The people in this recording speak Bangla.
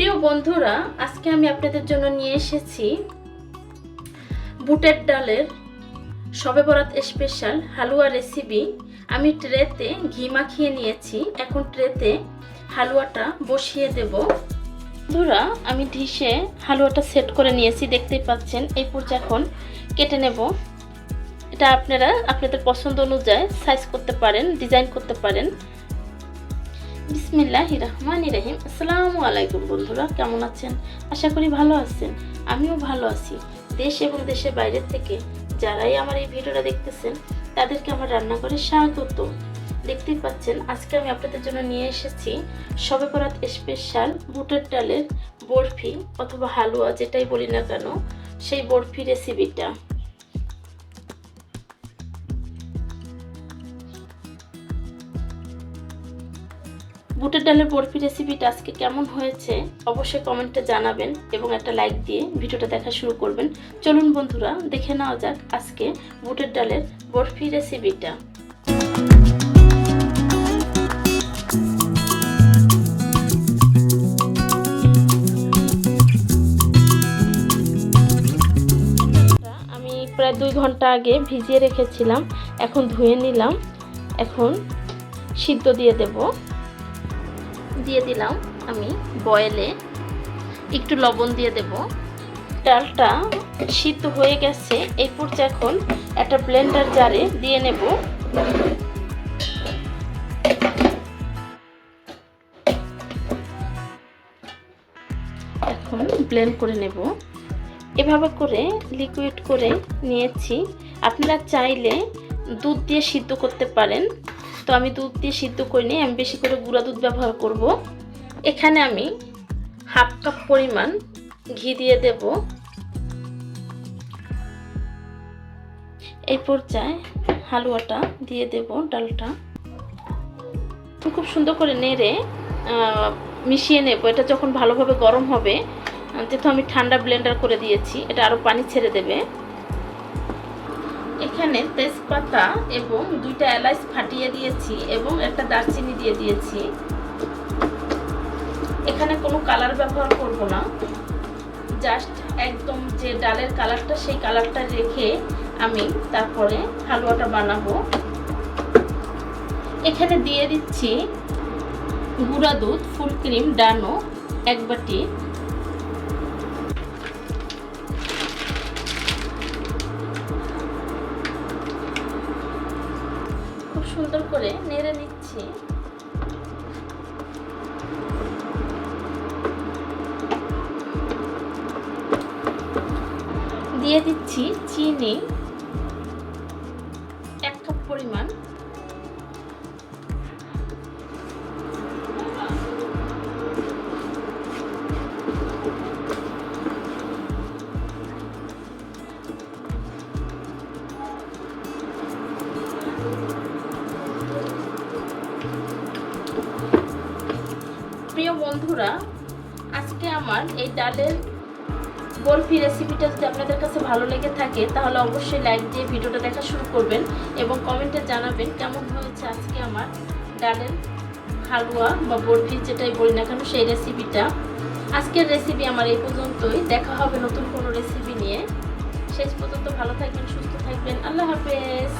প্রিয় বন্ধুরা, আজকে আমি আপনাদের জন্য নিয়ে এসেছি বুটের ডালের সবে বরাত স্পেশাল হালুয়া রেসিপি আমি ট্রেতে ঘি মাখিয়ে নিয়েছি, এখন ট্রেতে হালুয়াটা বসিয়ে দেব। বন্ধুরা, আমি ঢিসে হালুয়াটা সেট করে নিয়েছি, দেখতেই পাচ্ছেন, এই পুরটা এখন কেটে নেব। এটা আপনারা, আপনাদের পছন্দ অনুযায়ী সাইজ করতে পারেন ডিজাইন করতে পারেন। বিসমিল্লাহ রহমান রহিম। আসসালামু আলাইকুম বন্ধুরা, কেমন আছেন? আশা করি ভালো আছেন। আমিও ভালো আছি। দেশ এবং দেশের বাইরের থেকে যারাই আমার এই ভিডিওটা দেখতেছেন, তাদেরকে আমার রান্নাঘরে স্বাগত। দেখতেই পাচ্ছেন, আজকে আমি আপনাদের জন্য নিয়ে এসেছি সবে বরাত স্পেশাল বুটের ডালের বরফি অথবা হালুয়া, যেটাই বলি না কেন, সেই বরফি রেসিপিটা। বুটের ডালের বরফি রেসিপিটা আজকে কেমন হয়েছে, অবশ্যই কমেন্টে জানাবেন এবং একটা লাইক দিয়ে ভিডিওটা দেখা শুরু করবেন। চলুন বন্ধুরা, দেখে নেওয়া যাক আজকে বুটের ডালের বরফি রেসিপিটা প্রায় দুই ঘণ্টা আগে ভিজিয়ে রেখেছিলাম, এখন ধুয়ে নিলাম, এখন সিদ্ধ দিয়ে দেবো। দিয়ে দিলাম আমি বয়েলে একটু লবণ দিয়ে দেব। ডালটা সিদ্ধ হয়ে গেছে। এই পর্যায়ে এখন একটা ব্লেন্ডার জারে দিয়ে নেব। এখন ব্লেন্ড করে নেব। এভাবে করে লিকুইড করে নিয়েছি। আপনারা চাইলে দুধ দিয়ে সিদ্ধ করতে পারেন। তো আমি দুধ দিয়ে সিদ্ধ করিনি আমি বেশি করে গুঁড়া দুধ ব্যবহার করব। এখানে আমি হাফ কাপ পরিমাণ ঘি দিয়ে দেব। এই পর্যায়ে হালুয়াটা দিয়ে দেব ডালটা। খুব সুন্দর করে নেড়ে মিশিয়ে নেব। এটা যখন ভালোভাবে গরম হবে যেহেতু আমি ঠান্ডা ব্লেন্ডার করে দিয়েছি, এটা আরও পানি ছেড়ে দেবে। এখানে তেজপাতা এবং দুইটা এলাচ ফাটিয়ে দিয়েছি এবং একটা দারচিনি দিয়ে দিয়েছি। এখানে কোনো কালার ব্যবহার করব না। জাস্ট একদম যে ডালের কালারটা, সেই কালারটা রেখে আমি তারপরে হালুয়াটা বানাবো। এখানে দিয়ে দিচ্ছি গুঁড়া দুধ, ফুল ক্রিম ডানো এক বাটি। সুন্দর করে নেড়ে নিচ্ছি। দিয়ে দিচ্ছি চিনি। প্রিয় বন্ধুরা, আজকে আমার এই ডালের বরফি রেসিপিটা যদি আপনাদের কাছে ভালো লেগে থাকে, তাহলে অবশ্যই লাইক দিয়ে ভিডিওটা দেখা শুরু করবেন এবং কমেন্টে জানাবেন কেমন হয়েছে আজকে আমার ডালের হালুয়া বা বরফি, যেটাই বলি না কেন, সেই রেসিপিটা আজকের রেসিপি আমার এই পর্যন্তই। দেখা হবে নতুন কোনো রেসিপি নিয়ে। শেষ পর্যন্ত ভালো থাকবেন, সুস্থ থাকবেন। আল্লাহ হাফেজ।